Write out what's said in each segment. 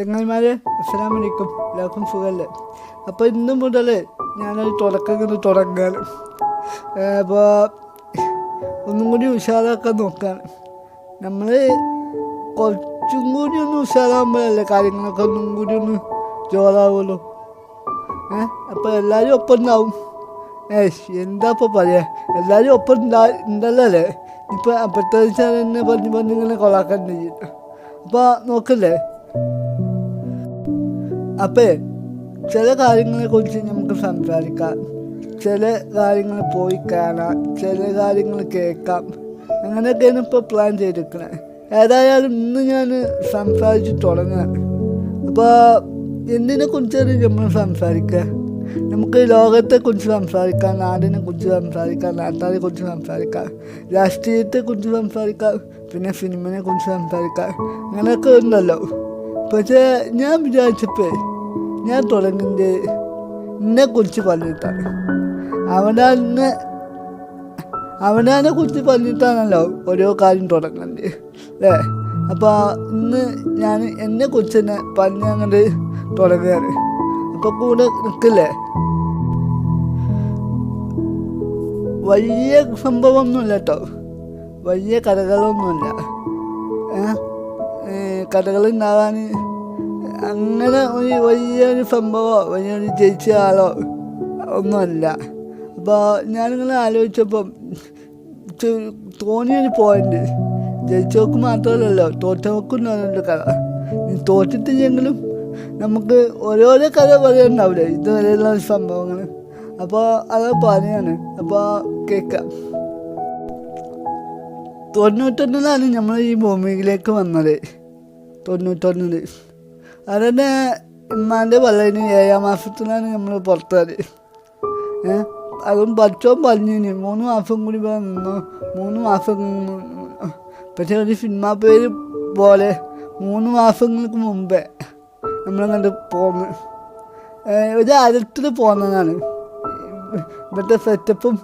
ചങ്ങായിമാരെ അസ്സാം വലൈക്കും എല്ലാവർക്കും സുഖമല്ലേ അപ്പോൾ ഇന്ന് മുതൽ ഞാനൊരു തുടക്കം ഇങ്ങനെ തുടങ്ങാൻ. അപ്പോൾ ഒന്നും കൂടി ഉഷാറാക്കാൻ നോക്കുകയാണ് നമ്മൾ കുറച്ചും കൂടി ഒന്ന് ഉഷാറാകുമ്പോഴല്ലേ കാര്യങ്ങളൊക്കെ ഒന്നും കൂടി ഒന്ന് ജോറാവുള്ളൂ. ഏ അപ്പോൾ എല്ലാവരും ഒപ്പം ഉണ്ടാവും. ഏ എന്താ ഇപ്പോൾ പറയുക എല്ലാവരും ഒപ്പം ഉണ്ടാ ഉണ്ടല്ലോ അല്ലേ ഇപ്പം അപ്പോഴത്തെ തന്നെ പറഞ്ഞ് പറഞ്ഞ് ഇങ്ങനെ കൊളാക്കാൻ ചെയ്യും അപ്പോൾ നോക്കല്ലേ? അപ്പേ ചില കാര്യങ്ങളെ കുറിച്ച് നമുക്ക് സംസാരിക്കാം. ചില കാര്യങ്ങൾ പോയി കാണാം ചില കാര്യങ്ങൾ കേൾക്കാം. അങ്ങനെയൊക്കെയാണ് ഇപ്പോൾ പ്ലാൻ ചെയ്തിരിക്കുന്നത് ഏതായാലും ഇന്ന് ഞാൻ സംസാരിച്ച് തുടങ്ങാൻ അപ്പോൾ എന്തിനെ കുറിച്ചാണ് നമ്മൾ സംസാരിക്കുക? നമുക്ക് ലോകത്തെക്കുറിച്ച് സംസാരിക്കാം നാടിനെ കുറിച്ച് സംസാരിക്കാം നാട്ടാരെ കുറിച്ച് സംസാരിക്കാം രാഷ്ട്രീയത്തെ കുറിച്ച് സംസാരിക്കാം പിന്നെ സിനിമയെ കുറിച്ച് സംസാരിക്കാം. അങ്ങനെയൊക്കെ ഉണ്ടല്ലോ. പക്ഷേ ഞാൻ വിചാരിച്ചപ്പോൾ ഞാൻ തുടങ്ങുന്നത് എന്നെ കുറിച്ച് പറഞ്ഞിട്ടാണ്. അവനാന്ന് അവനാനെ കുറിച്ച് പറഞ്ഞിട്ടാണല്ലോ ഓരോ കാര്യം തുടങ്ങുന്നത്. അല്ലേ? അപ്പോൾ ഇന്ന് ഞാൻ എന്നെ കുറിച്ച് തന്നെ പറഞ്ഞ് അങ്ങോട്ട് തുടങ്ങുകയാണ്. അപ്പോൾ കൂടെ നിൽക്കില്ലേ? വലിയ സംഭവമൊന്നുമില്ല കേട്ടോ. വലിയ കഥകളൊന്നുമില്ല. കഥകൾ ഉണ്ടാകാൻ അങ്ങനെ ഒരു വലിയൊരു സംഭവമോ വലിയൊരു ജയിച്ച ആളോ ഒന്നുമല്ല. അപ്പോൾ ഞാനിങ്ങനെ ആലോചിച്ചപ്പം തോന്നിയൊരു പോയിന്റ് ജയിച്ചവർക്ക് മാത്രമല്ലല്ലോ തോറ്റവർക്കും തോന്നുന്നുണ്ട് കഥ. തോറ്റിട്ടില്ലെങ്കിലും നമുക്ക് ഓരോരോ കഥ പറയുന്നുണ്ടാവില്ലേ ഇതുവരെയുള്ള സംഭവങ്ങൾ അപ്പോൾ അത് പറയാണ്. അപ്പോൾ കേൾക്കാം തൊണ്ണൂറ്റൊന്നിലാണ് നമ്മൾ ഈ ഭൂമിയിലേക്ക് വന്നത്. തൊണ്ണൂറ്റൊന്നിൽ അതന്നെ ഉമ്മാന്റെ പള്ളതിന് ഏഴാം മാസത്തിലാണ് നമ്മൾ പുറത്തത് ഏഹ് അതും പഠിച്ചോ പറഞ്ഞിന് മൂന്ന് മാസം കൂടി നിന്നു. മൂന്ന് മാസം പക്ഷെ ഒരു സിനിമ പേര് പോലെ മൂന്ന് മാസങ്ങൾക്ക് മുമ്പേ നമ്മളങ്ങോട്ട് പോന്ന്. ഒരു അരത്തിൽ പോന്നതാണ്. ഇവിടുത്തെ സെറ്റപ്പും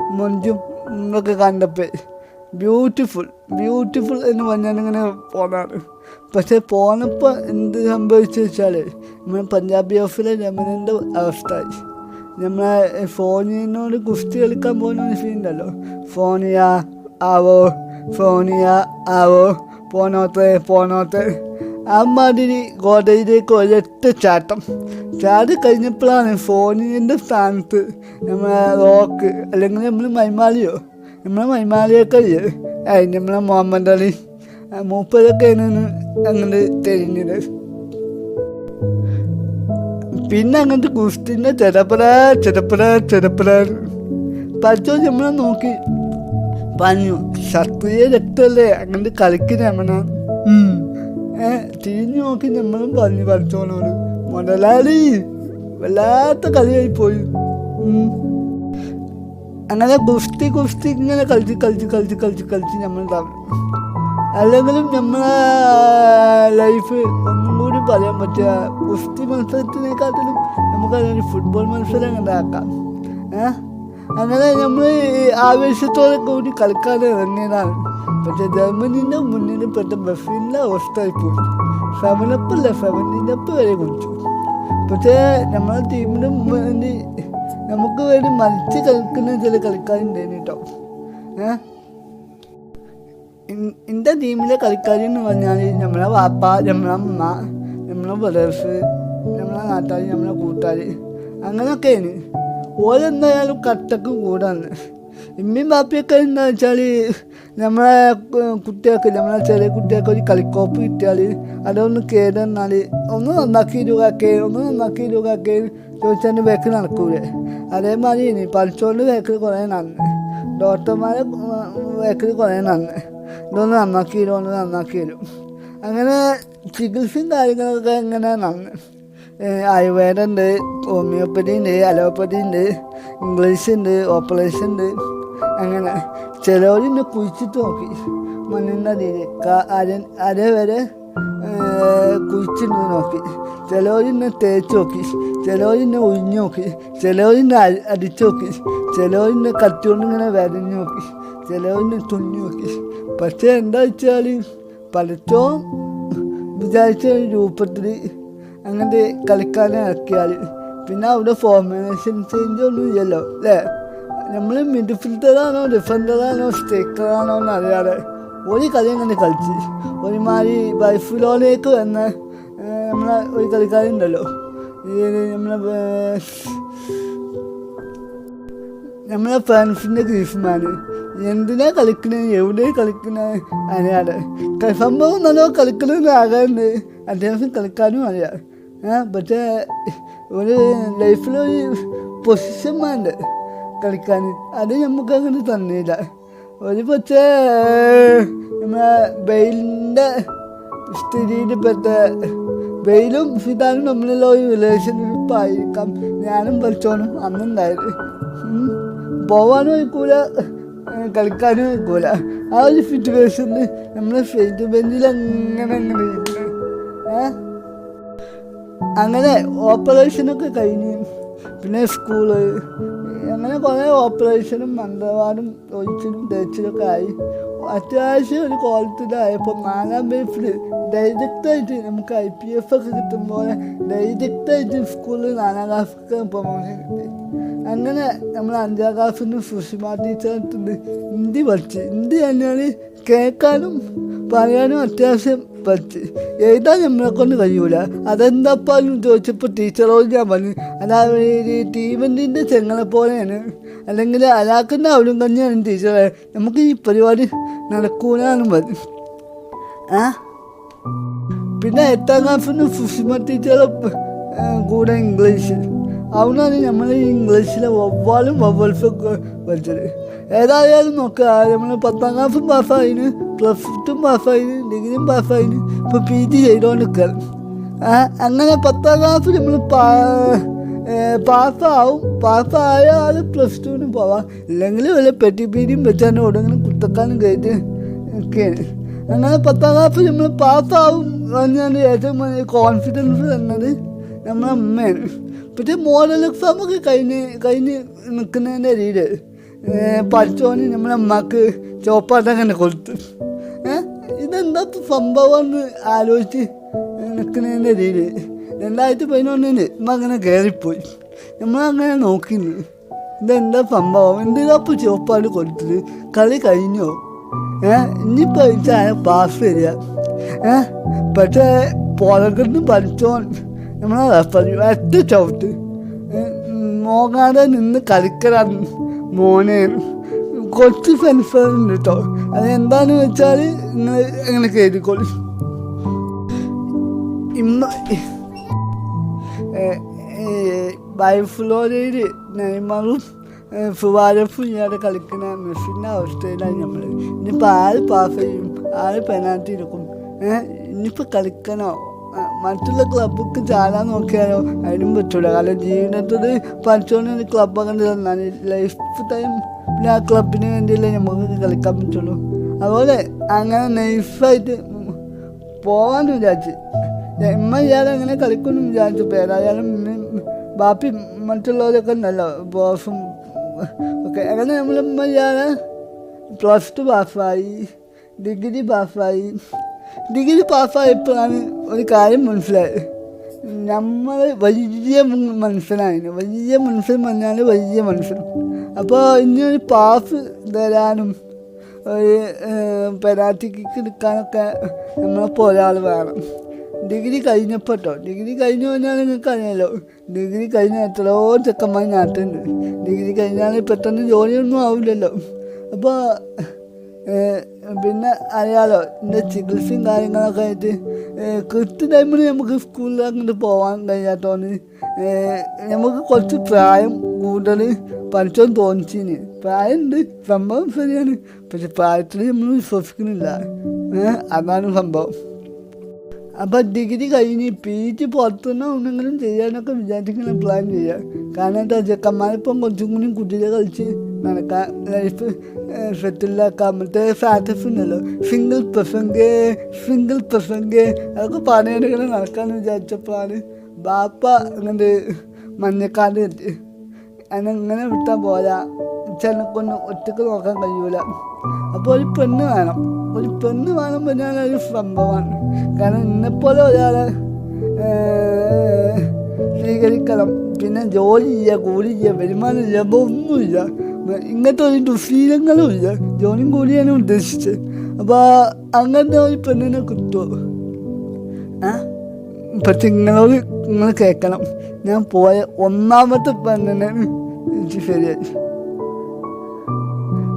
മൊഞ്ചും ഒക്കെ കണ്ടപ്പോൾ ബ്യൂട്ടിഫുൾ ബ്യൂട്ടിഫുൾ എന്ന് പറഞ്ഞാൽ ഇങ്ങനെ പോന്നാണ്. പക്ഷെ പോന്നപ്പോൾ എന്ത് സംഭവിച്ചു വെച്ചാൽ നമ്മൾ പഞ്ചാബി ഓഫിലെ രമണന്റെ അവസ്ഥ. നമ്മളെ ഫോണിനോട് കുസ്തി കളിക്കാൻ പോകുന്ന ഒരു സീനുണ്ടല്ലോ ഫോണിയ ആവോ ഫോണിയ ആവോ പോന്നോത്തെ പോന്നോത്തെ. അമ്മാതിരി ഗോഡയിലേക്ക് ഒരൊറ്റ ചാട്ടം. ചാടി കഴിഞ്ഞപ്പോഴാണ് ഫോണിന്റെ സ്ഥാനത്ത് നമ്മളെ റോക്ക് അല്ലെങ്കിൽ നമ്മൾ മൈമാലിയോ നമ്മളെ മൈമാലിയൊക്കെ ഇല്ലേ? അതിന് നമ്മളെ മുഹമ്മദ് അലി. ആ അങ്ങോട്ട് തെരിഞ്ഞത് പിന്നെ അങ്ങനത്തെ കുസ്തിന്റെ ചെറപ്പറ ചെറപ്പറ ചെറപ്പറ പഠിച്ചോ നമ്മളെ നോക്കി പറഞ്ഞു ക്ഷത്രിയ രക്തമല്ലേ അങ്ങനത്തെ കളിക്കുന്ന നമ്മളെ. തിരിഞ്ഞു നോക്കി നമ്മളും പറഞ്ഞു പഠിച്ചോളോട് മുതലാളി വല്ലാത്ത കളിയായി പോയി. അങ്ങനെ ഗുസ്തി ഗുസ്തി ഇങ്ങനെ കളിച്ച് കളിച്ച് കളിച്ച് കളിച്ച് കളിച്ച് നമ്മൾ തമ്മിൽ അല്ലെങ്കിലും നമ്മളെ ലൈഫ് ഒന്നും കൂടി പറയാൻ പറ്റുക ഗുസ്തി മത്സരത്തിനെക്കാട്ടിലും നമുക്കതൊരു ഫുട്ബോൾ മത്സരം ഉണ്ടാക്കാം ഏഹ് അങ്ങനെ നമ്മൾ ആവേശത്തോടെ കൂടി കളിക്കാൻ ഇറങ്ങിയതാണ്. പക്ഷെ ജർമ്മനിന്റെ മുന്നിൽ പെട്ട ബസ്സിന്റെ അവസ്ഥയായി പോയി സെവനപ്പല്ല സെവന്റീന്റെ അപ്പ് വരെ കുടിച്ചു പക്ഷേ നമ്മളെ ടീമിന് നമുക്ക് വേണ്ടി മരിച്ച് കളിക്കുന്ന ചില കളിക്കാരുണ്ടായിരുന്നു കേട്ടോ. ഏഹ് എന്റെ ടീമിലെ കളിക്കാരി എന്ന് പറഞ്ഞാൽ നമ്മളെ വാപ്പ നമ്മളെ അമ്മ നമ്മളെ ബ്രദേഴ്സ് നമ്മളെ നാട്ടുകാർ നമ്മളെ കൂട്ടുകാർ അങ്ങനെയൊക്കെയാണ് ഓരെന്തായാലും കട്ടക്ക് കൂടാണ്. ഇമ്മയും ബാപ്പിയൊക്കെ എന്താ വെച്ചാൽ നമ്മളെ കുട്ടികൾക്ക് നമ്മളെ ചെറിയ കുട്ടികൾക്ക് ഒരു കളിക്കോപ്പ് കിട്ടിയാൽ അതൊന്ന് കേടെന്നാൽ ഒന്ന് നന്നാക്കി രൂപക്കെ ഒന്ന് നന്നാക്കി രൂപക്കെ ചോദിച്ചാൽ വേക്ക് നടക്കൂലേ. അതേമാതിരി ഇനി പഠിച്ചോണ്ട് ബാക്കിൽ കുറേ നന്ന് ഡോക്ടർമാരെ ബാക്കിൽ കുറേ നന്ന് ഇതൊന്ന് നന്നാക്കി തരും ഒന്ന് നന്നാക്കി തരും അങ്ങനെ ചികിത്സയും കാര്യങ്ങളൊക്കെ എങ്ങനെ നന്ന് ആയുർവേദം ഉണ്ട് ഹോമിയോപ്പതി ഉണ്ട് അലോപ്പതി ഉണ്ട് ഇംഗ്ലീഷ് ഉണ്ട് ഓപ്പറേഷൻ ഉണ്ട് അങ്ങനെ. ചിലവര് എന്നെ കുഴിച്ചിട്ട് നോക്കി. മണ്ണിന്റെ അടിയിൽ അര അര വരെ കുഴിച്ചിട്ട് നോക്കി. ചിലവര് എന്നെ തേച്ച് നോക്കി. ചിലവര് എന്നെ ഒഴിഞ്ഞു നോക്കി. ചിലവര് എന്നെ അടിച്ചു നോക്കി. ചിലവര് എന്നെ കത്തിയോണ്ട് ഇങ്ങനെ വരഞ്ഞു നോക്കി. ചിലവര് എന്നെ തുന്നി നോക്കി. പക്ഷേ എന്താ വെച്ചാൽ പലച്ചോ വിചാരിച്ച രൂപത്തിൽ അങ്ങനത്തെ കളിക്കാനെ ഇറക്കിയാൽ പിന്നെ അവിടെ ഫോർമേഷൻ ചേഞ്ച് ഒന്നും ഇല്ലല്ലോ അല്ലേ നമ്മൾ മിഡ് മിഡ്ഫീൽഡറാണോ ഡിഫൻഡറാണോ സ്ട്രൈക്കറാണോ എന്ന് അറിയാതെ ഒരു കളി അങ്ങനെ കളിച്ച്. ഒരുമാതിരി ബൈഫിലോലേക്ക് വന്ന നമ്മളെ ഒരു കളിക്കാരുണ്ടല്ലോ നമ്മളെ നമ്മളെ ഫ്രണ്ട്സിന്റെ ഗ്രീഫ്മാൻ എന്തിനാ കളിക്കണേ എവിടെ കളിക്കണേ അറിയാതെ. സംഭവം നല്ലോ കളിക്കണമെന്ന് ആകാറുണ്ട് അത്യാവശ്യം കളിക്കാനും അറിയാം. പക്ഷേ ഒരു ലൈഫിലൊരു പൊസിഷൻ വേണ്ട കളിക്കാൻ? അത് നമുക്ക് അങ്ങനെ തന്നില്ല. ഒരു പക്ഷേ നമ്മളെ ബെയിലിന്റെ സ്ഥിതിയിൽപ്പെട്ട വെയിലും ഫിതാനും തമ്മിലുള്ള ഒരു റിലേഷൻഷിപ്പ് ആയിരിക്കാം ഞാനും പഠിച്ചോനും അന്നുണ്ടായത്. പോവാനും ഏഹ് കളിക്കാനും വയ്ക്കൂല ആ ഒരു സിറ്റുവേഷനിൽ നമ്മൾ ഫെയ്റ്റ് ബെഞ്ചിൽ അങ്ങനെ അങ്ങനെ ഏഹ് അങ്ങനെ ഓപ്പറേഷനൊക്കെ കഴിഞ്ഞ്. പിന്നെ സ്കൂൾ അങ്ങനെ കുറേ ഓപ്പറേഷനും മന്ത്രവാദം ഒഴിച്ചിലും തേച്ചിലൊക്കെ ആയി. അത്യാവശ്യം ഒരു ക്വാളിറ്റിയിലായപ്പോൾ നാലാം വയസ്സിൽ ഡയറക്റ്റായിട്ട് നമുക്ക് ഐ പി എഫ് ഒക്കെ കിട്ടും പോലെ ഡയറക്റ്റായിട്ട് സ്കൂളിൽ നാലാം ക്ലാസ്സൊക്കെ പ്രൊമോഷൻ കിട്ടി. അങ്ങനെ നമ്മൾ അഞ്ചാം ക്ലാസ്സിൽ നിന്ന് സുഷിമ ടീച്ചറിട്ടുണ്ട് ഹിന്ദി പഠിച്ച്. ഹിന്ദി തന്നെയാണ് കേൾക്കാനും പറയാനും അത്യാവശ്യം പഠിച്ച് എഴുതാൻ നമ്മളെ കൊണ്ട് കഴിയൂല. അതെന്താപ്പാലും ചോദിച്ചപ്പോൾ ടീച്ചറോട് ഞാൻ പറഞ്ഞു അതാ ടീമിന്റെ ചെങ്ങളെ പോലെയാണ്. അല്ലെങ്കിൽ അലാക്കുന്ന അവരും തന്നെയാണ് ടീച്ചറെ നമുക്ക് ഈ പരിപാടി നടക്കൂലാണ് പറഞ്ഞു. ആ? പിന്നെ എട്ടാം ക്ലാസ്സിന് സുഷിമ ടീച്ചറെ കൂടെ ഇംഗ്ലീഷ്. അവനാണ് നമ്മൾ ഇംഗ്ലീഷിലെ വവ്വാലും വവ്വൽസൊക്കെ പഠിച്ചത്. ഏതായാലും നോക്കുക നമ്മൾ പത്താം ക്ലാസ്സും പാസ്സായിന് പ്ലസ് ടു പാസ്സായിന് ഡിഗ്രിയും പാസ്സായിന് ഇപ്പോൾ പി ജി ചെയ്തുകൊണ്ട് നിൽക്കാൻ അങ്ങനെ പത്താം ക്ലാസ് നമ്മൾ പാസ്സാവും പാസ്സായാൽ പ്ലസ് ടുവിന് പോവാം. ഇല്ലെങ്കിൽ വല്ല പെട്ടി പീടിയും വെച്ചാണ് ഓടെങ്കിലും കുത്തക്കാനും കയറ്റി ഒക്കെയാണ് അങ്ങനെ പത്താം ക്ലാസ് നമ്മൾ പാസ്സാവും എന്നാണ് ഏറ്റവും കോൺഫിഡൻസ് തന്നത് നമ്മളെ അമ്മയാണ്. പക്ഷേ മോഡൽ എക്സാമൊക്കെ കഴിഞ്ഞ് കഴിഞ്ഞ് നിൽക്കുന്നതിന്റെ ഇടയിൽ പഠിച്ചോന് നമ്മളെ അമ്മയ്ക്ക് ചോപ്പാട്ടം അങ്ങനെ കൊടുത്തു ഇതെന്താ സംഭവം എന്ന് ആലോചിച്ച് നിൽക്കുന്നതിന്റെ ഇടയിൽ രണ്ടായിരത്തി പതിനൊന്നിന് നമ്മൾ അങ്ങനെ കയറിപ്പോയി നമ്മളങ്ങനെ നോക്കിന്ന്. ഇതെന്താ സംഭവം? എന്തിനാ ഇപ്പോൾ ചോപ്പാട് കൊടുത്തത്? കളി കഴിഞ്ഞോ? ഏഹ് ഇനിയിപ്പോൾ അയച്ചാൽ പാസ് വരിക. ഏഹ് പക്ഷേ പുറകുന്ന് പഠിച്ചോൻ നമ്മളെ റെഫറി ഒറ്റ ചവിട്ട്. മോങ്ങാതെ നിന്ന് കളിക്കലാണ് മോനെ കുറച്ച് സെൻസറുണ്ട് കേട്ടോ അത് എന്താന്ന് വെച്ചാൽ നിങ്ങൾ അങ്ങനെ കയറിക്കോളി ഇമ്മ ബൈഫ്ലോരയിൽ നെയ്മറും സുവാരഫും ഇയാളെ കളിക്കുന്ന മെസ്സിന്റെ അവസ്ഥയിലാണ് നമ്മൾ ഇനിയിപ്പോൾ ആര് പാസ് ചെയ്യും ആര് പെനാൽറ്റി എടുക്കും. ഏഹ് ഇനിയിപ്പോൾ കളിക്കണോ? മറ്റുള്ള ക്ലബ്ബൊക്കെ ചാടാൻ നോക്കിയാലോ? അതിനും പറ്റൂല. കാരണം ജീവിതത്തിൽ പഠിച്ചോണ്ട് അങ്ങനെ തന്നാൽ ലൈഫ് ടൈം പിന്നെ ആ ക്ലബിന് വേണ്ടിയല്ലേ നമുക്ക് കളിക്കാൻ പറ്റുള്ളൂ. അതുപോലെ അങ്ങനെ നൈസായിട്ട് പോവാൻ വിചാരിച്ച്. എമ്മ ഇയാളെ അങ്ങനെ കളിക്കുന്നു വിചാരിച്ചു. പേരായാലും ബാപ്പി മറ്റുള്ളവരൊക്കെ ഉണ്ടല്ലോ. ബോസും ഒക്കെ. അങ്ങനെ നമ്മളമ്മ ഇയാളെ പ്ലസ് ടു പാസ്സായി ഡിഗ്രി പാസ്സായി ഡിഗ്രി പാസ്സായപ്പോഴാണ് ഒരു കാര്യം മനസ്സിലായത്. നമ്മൾ വലിയ മനുഷ്യനായിരുന്നു വലിയ മനുഷ്യൻ പറഞ്ഞാൽ വലിയ മനുഷ്യൻ അപ്പോൾ ഇനി ഒരു പാസ് തരാനും ഒരു പെനാൽറ്റി കിക്ക് എടുക്കാനൊക്കെ നമ്മളപ്പോൾ ഒരാൾ വേണം. ഡിഗ്രി കഴിഞ്ഞപ്പോട്ടോ? ഡിഗ്രി കഴിഞ്ഞു കഴിഞ്ഞാൽ നിങ്ങൾക്ക് അറിയാലോ ഡിഗ്രി കഴിഞ്ഞ എത്രയോ ചെക്കന്മാർ നാട്ടുണ്ട് ഡിഗ്രി കഴിഞ്ഞാൽ പെട്ടെന്ന് ജോലിയൊന്നും ആവില്ലല്ലോ. അപ്പോൾ പിന്നെ അറിയാലോ എന്റെ ചികിത്സയും കാര്യങ്ങളൊക്കെ ആയിട്ട് കൃത്യ ടൈമിൽ നമുക്ക് സ്കൂളിൽ അങ്ങോട്ട് പോകാൻ കഴിയാത്തതുകൊണ്ട് നമുക്ക് കുറച്ച് പ്രായം കൂടുതൽ പഠിച്ചോന്ന് തോന്നിച്ചിന്. പ്രായമുണ്ട് സംഭവം ശരിയാണ് പക്ഷെ പ്രായത്തിൽ നമ്മൾ വിശ്വസിക്കുന്നില്ല. അതാണ് സംഭവം. അപ്പം ഡിഗ്രി കഴിഞ്ഞ് പി ജി പുറത്തുനിന്ന് ഒന്നെങ്കിലും ചെയ്യാനൊക്കെ വിചാരിക്കുന്ന പ്ലാൻ ചെയ്യാം. കാരണം എന്താ ചെക്കന്മാരിപ്പം കുറച്ചും കൂടി കുട്ടികളെ കളിച്ച് നടക്കാൻ ലൈഫ് സെറ്റിലാക്കാൻ കമ്മിട്ട് സ്റ്റാറ്റസ് ഉണ്ടല്ലോ സിംഗിൾ പ്രസംഗേ സിംഗിൾ പ്രസംഗേ. അതൊക്കെ പണിയെടുക്കണം നടക്കാമെന്ന് വിചാരിച്ചപ്പോഴാണ് ബാപ്പ അങ്ങോട്ട് മഞ്ഞക്കാട് എത്തി അതിനങ്ങനെ വിട്ടാൽ പോരാ. ചെനക്കൊന്ന് ഒറ്റയ്ക്ക് നോക്കാൻ കഴിയൂല. അപ്പോൾ ഒരു പെണ്ണ് വേണം. ഒരു പെണ്ണ് വേണം പറഞ്ഞാൽ ഒരു സംഭവമാണ് കാരണം എന്നെപ്പോലെ ഒരാളെ സ്വീകരിക്കണം. പിന്നെ ജോലി ചെയ്യുക കൂലി ചെയ്യുക വരുമാനം ഇല്ല ഒന്നുമില്ല. ഇങ്ങനത്തെ ഒരു ദുശീലങ്ങളും ഇല്ല. ജോലിയും കൂലിയാണ് ഉദ്ദേശിച്ചത്. അപ്പോൾ അങ്ങനത്തെ ഒരു പെണ്ണിനെ കിട്ടുമോ ആ? പക്ഷെ നിങ്ങളോട് നിങ്ങൾ കേൾക്കണം. ഞാൻ പോയ ഒന്നാമത്തെ പെണ്ണിനെ എനിക്ക് ശരിയായി.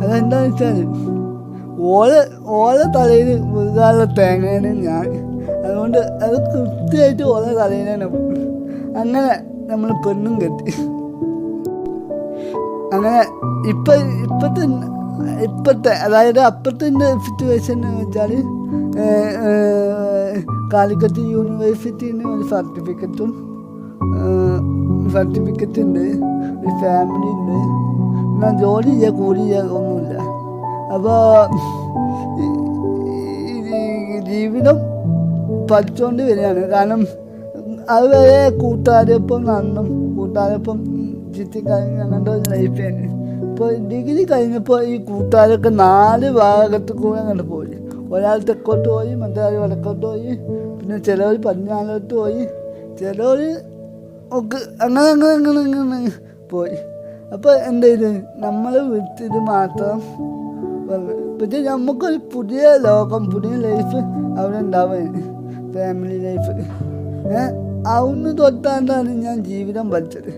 അതെന്താണെന്ന് വെച്ചാൽ ഓല ഓല തലയിൽ മുഴുകാനുള്ള തേങ്ങേനെ ഞാൻ. അതുകൊണ്ട് അത് കൃത്യമായിട്ട് തലയിൽ തന്നെ അങ്ങനെ നമ്മൾ പെണ്ണും കെട്ടി. അങ്ങനെ ഇപ്പം ഇപ്പോഴത്തെ ഇപ്പോഴത്തെ അതായത് അപ്പോഴത്തെ സിറ്റുവേഷൻ എന്ന് വെച്ചാൽ കാലിക്കറ്റ് യൂണിവേഴ്സിറ്റിന്ന് ഒരു സർട്ടിഫിക്കറ്റും സർട്ടിഫിക്കറ്റ് ഉണ്ട് ഒരു ഫാമിലി ഉണ്ട്. എന്നാൽ ജോലി ചെയ്യുക കൂലി ചെയ്യുക ഒന്നുമില്ല. അപ്പോൾ ജീവിതം പഠിച്ചുകൊണ്ട് വരികയാണ്. കാരണം അതുവരെ കൂട്ടുകാരൊപ്പം നന്നും കൂട്ടുകാരൊപ്പം ചുറ്റിക്കറങ്ങി അങ്ങനത്തെ ഒരു ലൈഫാണ് ഇപ്പോൾ ഡിഗ്രി കഴിഞ്ഞപ്പോൾ ഈ കൂട്ടുകാരൊക്കെ നാല് ഭാഗത്ത് കൂടെ അങ്ങോട്ട് പോയി. ഒരാൾ തെക്കോട്ട് പോയി മറ്റേ വടക്കോട്ട് പോയി. പിന്നെ ചിലവർ പതിനാലോട്ട് പോയി. ചിലവർ ഒക്കെ അങ്ങനെ അങ്ങനെ അങ്ങനെ അങ്ങനെ പോയി. അപ്പോൾ എന്ത് ചെയ്ത് നമ്മൾ വിട്ടിത് മാത്രം പക്ഷെ നമുക്കൊരു പുതിയ ലോകം പുതിയ ലൈഫ് അവിടെ ഉണ്ടാവുകയാണ് ഫാമിലി ലൈഫ് ഏ? അവിടുന്ന് തൊട്ടാണ്ടാണ് ഞാൻ ജീവിതം പഠിച്ചത്.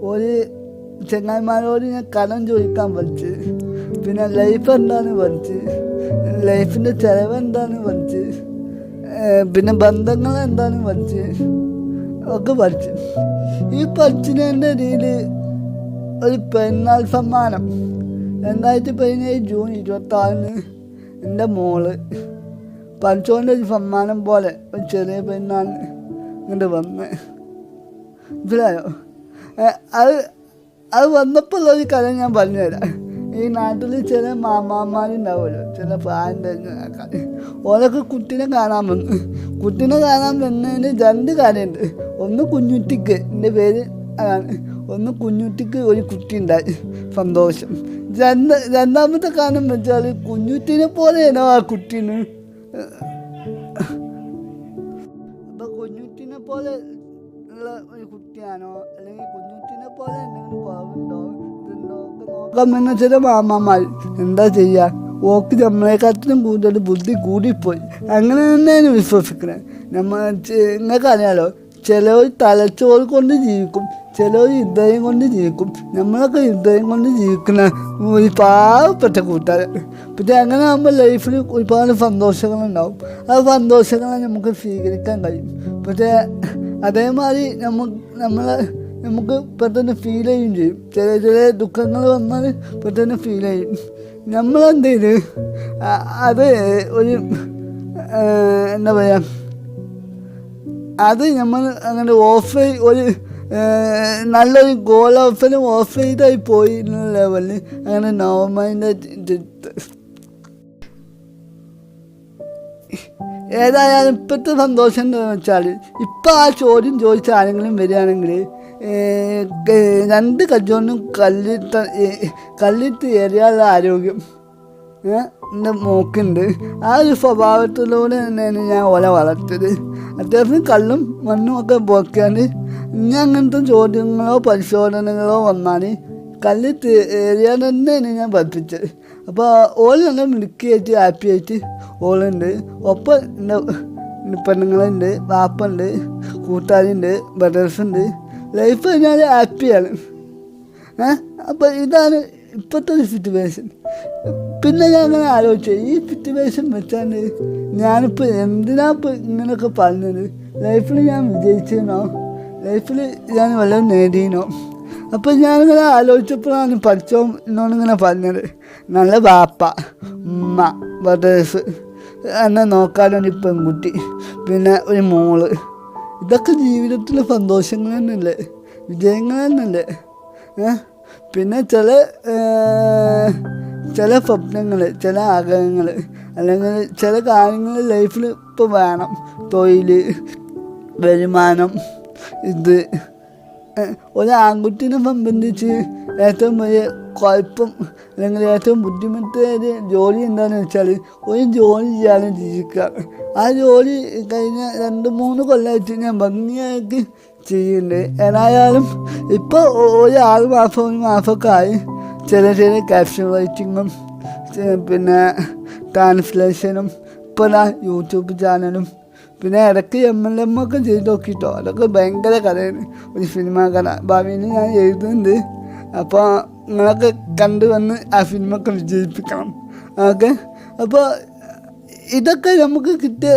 ഒരു ചങ്ങായിമാരോട് ഞാൻ കടം ചോദിക്കാൻ പഠിച്ച്. പിന്നെ ലൈഫ് എന്താണെന്ന് പഠിച്ച്. ലൈഫിന്റെ ചിലവ് എന്താണെന്ന് പഠിച്ച്. പിന്നെ ബന്ധങ്ങൾ എന്താണെന്ന് പഠിച്ച്. ഒക്കെ പഠിച്ചു. ഈ പഠിച്ചതിന്റെ രീതിയിൽ ഒരു പെരുന്നാൾ സമ്മാനം. രണ്ടായിരത്തി പതിനേഴ് ജൂൺ ഇരുപത്തി ആറിന് എന്റെ മോൾ പഠിച്ചുകൊണ്ട് ഒരു സമ്മാനം പോലെ ഒരു ചെറിയ പെരുന്നാളിന് ഇങ്ങോട്ട് വന്ന്. മനസ്സിലായോ? അത് അത് ഒരു കഥ ഞാൻ പറഞ്ഞുതരാം ഈ നാട്ടിൽ ചില മാമാമാരുണ്ടാവുമല്ലോ ചില പ്രായം ആൾക്കാർ ഓരൊക്കെ കുട്ടീനെ കാണാൻ വന്നു. കുട്ടീനെ കാണാൻ വന്നതിന് രണ്ട് കാര്യമുണ്ട്. ഒന്ന് കുഞ്ഞുട്ടിക്ക് എന്റെ പേര് അതാണ്. ഒന്ന് കുഞ്ഞുട്ടിക്ക് ഒരു കുട്ടി ഉണ്ടായി. സന്തോഷം. രണ്ട് രണ്ടാമത്തെ കാരണം വെച്ചാൽ കുഞ്ഞുട്ടിനെ പോലെയാണോ ആ കുട്ടീന്? അപ്പൊ കുഞ്ഞുട്ടിനെ പോലെ ഉള്ള ഒരു കുട്ടിയാണോ പോലെ ചില മാമ്മമാർ എന്താ ചെയ്യുക ഓക്ക് നമ്മളെക്കാട്ടിലും കൂടുതൽ ബുദ്ധി കൂടിപ്പോയി. അങ്ങനെ തന്നെയാണ് വിശ്വസിക്കുന്നത് നമ്മൾ നിങ്ങൾക്കറിയാലോ ചിലവർ തലച്ചോറ് കൊണ്ട് ജീവിക്കും ചിലവർ ഹൃദയം കൊണ്ട് ജീവിക്കും. നമ്മളൊക്കെ ഹൃദയം കൊണ്ട് ജീവിക്കുന്ന ഒരു പാവപ്പെട്ട കൂട്ടുകാരൻ പിന്നെ അങ്ങനെ ആകുമ്പോൾ ലൈഫിൽ ഒരുപാട് സന്തോഷങ്ങളുണ്ടാവും. ആ സന്തോഷങ്ങളെ നമുക്ക് സ്വീകരിക്കാൻ കഴിയും. പക്ഷേ അതേമാതിരി നമ്മ നമ്മളെ നമുക്ക് പെട്ടെന്ന് ഫീൽ ചെയ്യും ചെയ്യും. ചില ചില ദുഃഖങ്ങൾ വന്നാൽ പെട്ടെന്ന് ഫീൽ ചെയ്യും. നമ്മളെന്ത് ചെയ്ത് അത് ഒരു എന്താ പറയുക അത് നമ്മൾ അങ്ങനെ ഓഫ് ഒരു നല്ലൊരു ഗോൾ ഓഫിലും ഓഫ് ചെയ്തായി പോയി എന്നുള്ള ലെവലിൽ അങ്ങനെ നോർമലിന്റെ ഏതായാലും ഇപ്പോഴത്തെ സന്തോഷം എന്താണെന്ന് വെച്ചാൽ ഇപ്പം ആ ചോദ്യം ചോദിച്ച ആരെങ്കിലും വരികയാണെങ്കിൽ രണ്ട് കച്ചവടം കല്ലിട്ട് കല്ലിട്ട് ഏറിയാലുള്ള ആരോഗ്യം. എന്റെ മോക്കുണ്ട്. ആ ഒരു സ്വഭാവത്തിലൂടെ തന്നെയാണ് ഞാൻ ഓല വളർത്തിയത്. അത്യാവശ്യം കള്ളും മണ്ണും ഒക്കെ പോക്കാണ്ട് ഇനി അങ്ങനത്തെ ചോദ്യങ്ങളോ പരിശോധനകളോ വന്നാൽ കല്ല് ഏരിയ തന്നെയാണ് ഞാൻ പഠിപ്പിച്ചത്. അപ്പോൾ ഓൾ നല്ല മിടുക്കിയായിട്ട് ഹാപ്പി ആയിട്ട് ഓളുണ്ട്. ഒപ്പം എന്റെ പെണ്ണുങ്ങളുണ്ട് വാപ്പുണ്ട് കൂട്ടുകാരുണ്ട് ബ്രദേഴ്സ് ഉണ്ട്. ലൈഫ് ഞാൻ ഹാപ്പിയാണ്. അപ്പോൾ ഇതാണ് ഇപ്പോഴത്തെ ഒരു സിറ്റുവേഷൻ പിന്നെ ഞാൻ അങ്ങനെ ആലോചിച്ചു. ഈ സിറ്റുവേഷൻ വെച്ചാണ്ട് ഞാനിപ്പോൾ എന്തിനാ ഇപ്പോൾ ഇങ്ങനെയൊക്കെ പറഞ്ഞത്? ലൈഫിൽ ഞാൻ വിജയിച്ചേനോ? ലൈഫിൽ ഞാൻ വല്ലതും നേടിയനോ? അപ്പോൾ ഞാനിങ്ങനെ ആലോചിച്ചപ്പോഴാണ് പഠിച്ചോ എന്നോടിങ്ങനെ പറഞ്ഞത്. നല്ല ബാപ്പ ഉമ്മ ബ്രദേഴ്സ് എന്നെ നോക്കാനൊരു പെൺകുട്ടി പിന്നെ ഒരു മോൾ. ഇതൊക്കെ ജീവിതത്തിലെ സന്തോഷങ്ങൾ തന്നെയല്ലേ? വിജയങ്ങൾ തന്നെയല്ലേ? പിന്നെ ചില ചില സ്വപ്നങ്ങൾ ചില ആഗ്രഹങ്ങൾ അല്ലെങ്കിൽ ചില കാര്യങ്ങൾ ലൈഫിൽ ഇപ്പോൾ വേണം. തൊഴിൽ വരുമാനം ഇത് ഒരു ആൺകുട്ടിനെ സംബന്ധിച്ച് ഏറ്റവും വലിയ കുഴപ്പം അല്ലെങ്കിൽ ഏറ്റവും ബുദ്ധിമുട്ടേറിയ ജോലി എന്താണെന്ന് വെച്ചാൽ ഒരു ജോലി ചെയ്യാനും ജീവിക്കുക. ആ ജോലി കഴിഞ്ഞ രണ്ട് മൂന്ന് കൊല്ലമായിട്ട് ഞാൻ ഭംഗിയായിട്ട് ചെയ്യുന്നുണ്ട്. ഏതായാലും ഇപ്പോൾ ഒരു ആറ് മാസം ഒരു മാസമൊക്കെ ആയി. ചെറിയ ചെറിയ ക്യാപ്ഷൻ റൈറ്റിങ്ങും പിന്നെ ട്രാൻസ്ലേഷനും ഇപ്പോൾ യൂട്യൂബ് ചാനലും പിന്നെ ഇടയ്ക്ക് എം എൽ എം ഒക്കെ ചെയ്ത് നോക്കിയിട്ടോ അതൊക്കെ ഭയങ്കര കഥയാണ്. ഒരു സിനിമ കഥ. ഭാവിയിൽ ഞാൻ എഴുതുന്നുണ്ട്. അപ്പോൾ നിങ്ങളൊക്കെ കണ്ടുവന്ന് ആ സിനിമയൊക്കെ വിജയിപ്പിക്കണം. ഓക്കെ? അപ്പോൾ ഇതൊക്കെ നമുക്ക് കിട്ടിയ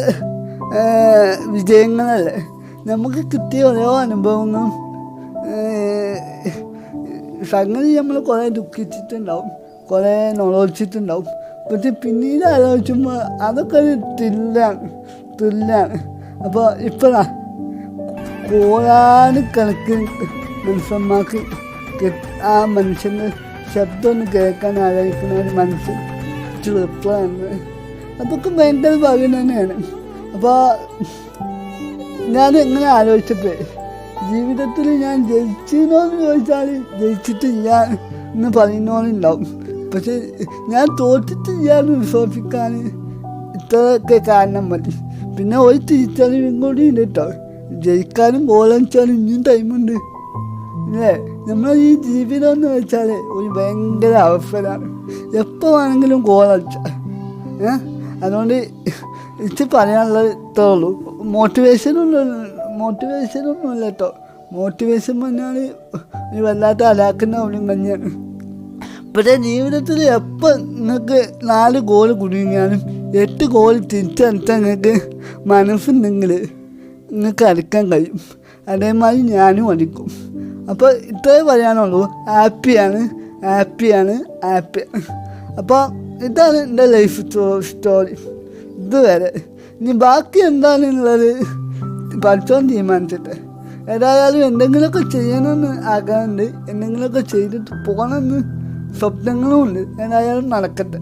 വിജയങ്ങളല്ലേ? നമുക്ക് കിട്ടിയ ഓരോ അനുഭവങ്ങളും സംഗതി നമ്മൾ കുറേ ദുഃഖിച്ചിട്ടുണ്ടാവും കുറേ നൊളച്ചിട്ടുണ്ടാവും പക്ഷെ പിന്നീട് ആലോചിക്കുമ്പോൾ അതൊക്കെ ഒരു ത്രില്ലാണ് ത്രില്ലാണ് അപ്പോൾ ഇപ്പോഴാ കോടാനുകണക്കിന് മനുഷ്യന്മാർക്ക് കെ- ആ മനുഷ്യന് ശബ്ദമൊന്നും കേൾക്കാൻ ആഗ്രഹിക്കുന്ന ഒരു മനുഷ്യൻ ചെറുപ്പമാണ് അതൊക്കെ ഭയങ്കര ഭാഗ്യം തന്നെയാണ്. അപ്പോൾ ഞാൻ എങ്ങനെ ആലോചിച്ചപ്പോൾ ജീവിതത്തിൽ ഞാൻ ജയിച്ചിരുന്നോന്ന് ചോദിച്ചാൽ ജയിച്ചിട്ടില്ല എന്ന് പറയുന്നവരുണ്ടാവും പക്ഷെ ഞാൻ തോറ്റിട്ടില്ല എന്ന് വിശ്വസിക്കാൻ ഇത്രയൊക്കെ കാരണം മതി. പിന്നെ ഒരു തിരിച്ചറിവും കൂടി ഉണ്ട് കേട്ടോ. ജയിക്കാനും ഗോളടിച്ചാലും ഇനിയും ടൈമുണ്ട് അല്ലേ നമ്മളെ ഈ ജീവിതം എന്ന് വെച്ചാൽ ഒരു ഭയങ്കര അവസരമാണ് എപ്പോൾ വേണമെങ്കിലും ഗോളടിച്ച അതുകൊണ്ട് എനിക്ക് പറയാനുള്ളത് ഇത്രേ ഉള്ളൂ. മോട്ടിവേഷനൊന്നും മോട്ടിവേഷനൊന്നുമില്ല കേട്ടോ മോട്ടിവേഷൻ പറഞ്ഞാൽ ഒരു വല്ലാത്ത അലാക്കുന്ന അവനും തന്നെയാണ് പക്ഷേ ജീവിതത്തിൽ എപ്പോൾ നിങ്ങൾക്ക് നാല് ഗോൾ കുടുങ്ങിയാലും എട്ട് ഗോൾ തിരിച്ചടിച്ചാൽ നിങ്ങൾക്ക് മനസ്സുണ്ടെങ്കിൽ നിങ്ങൾക്ക് അടിക്കാൻ കഴിയും. അതേമാതിരി ഞാനും അടിക്കും. അപ്പോൾ ഇത്രേ പറയാനുള്ളൂ. ഹാപ്പിയാണ് ഹാപ്പിയാണ് ഹാപ്പി അപ്പോൾ ഇതാണ് എന്റെ ലൈഫ് സ്റ്റോറി ഇതുവരെ. ഇനി ബാക്കി എന്താണുള്ളത്? പഠിച്ചോൻ തീരുമാനിച്ചിട്ട്. ഏതായാലും എന്തെങ്കിലുമൊക്കെ ചെയ്യണമെന്ന് ആഗ്രഹമുണ്ട് എന്തെങ്കിലുമൊക്കെ ചെയ്തിട്ട് പോകണമെന്ന് സ്വപ്നങ്ങളും ഉണ്ട് ഏതായാലും നടക്കട്ടെ.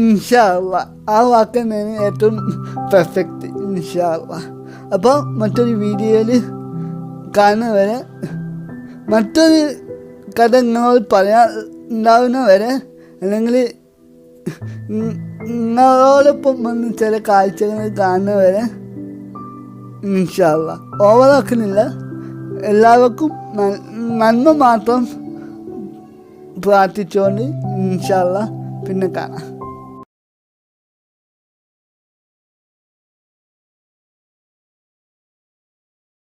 ഇൻഷാള്ള ആ വാക്ക് തന്നെയാണ് ഏറ്റവും പെർഫെക്റ്റ് ഇൻഷാള്ള അപ്പോൾ മറ്റൊരു വീഡിയോയിൽ കാണുന്നവരെ മറ്റൊരു കഥ നിങ്ങളോട് പറയാൻ ഉണ്ടാവുന്ന വരെ അല്ലെങ്കിൽ നിങ്ങളോടൊപ്പം വന്ന് ചില കാഴ്ചകൾ കാണുന്ന വരെ ഇൻഷാല്ല ഓവറാക്കുന്നില്ല എല്ലാവർക്കും നന്മ മാത്രം പ്രാർത്ഥിച്ചുകൊണ്ട് ഇൻഷാല്ല പിന്നെ കാണാം.